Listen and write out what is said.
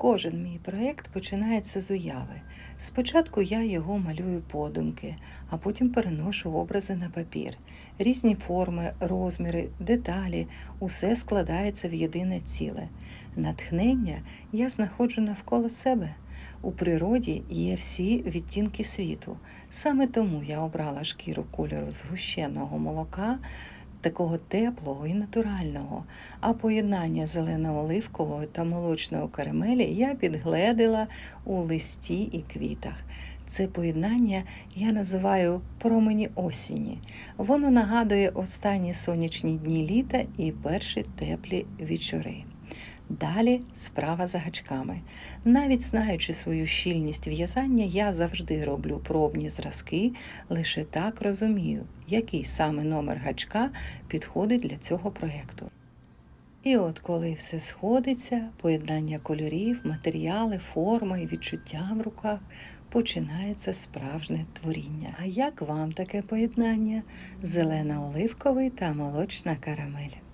Кожен мій проєкт починається з уяви. Спочатку я його малюю подумки, а потім переношу образи на папір. Різні форми, розміри, деталі усе складається в єдине ціле. Натхнення я знаходжу навколо себе. У природі є всі відтінки світу. Саме тому я обрала шкіру кольору згущеного молока, такого теплого і натурального. А поєднання зелено-оливкового та молочного карамелі я підгледила у листі і квітах. Це поєднання я називаю промені осені. Воно нагадує останні сонячні дні літа і перші теплі вечори. Далі справа за гачками. Навіть знаючи свою щільність в'язання, я завжди роблю пробні зразки, лише так розумію, який саме номер гачка підходить для цього проєкту. І от коли все сходиться, поєднання кольорів, матеріали, форми і відчуття в руках, починається справжнє творіння. А як вам таке поєднання? Зелено-оливковий та молочна карамель.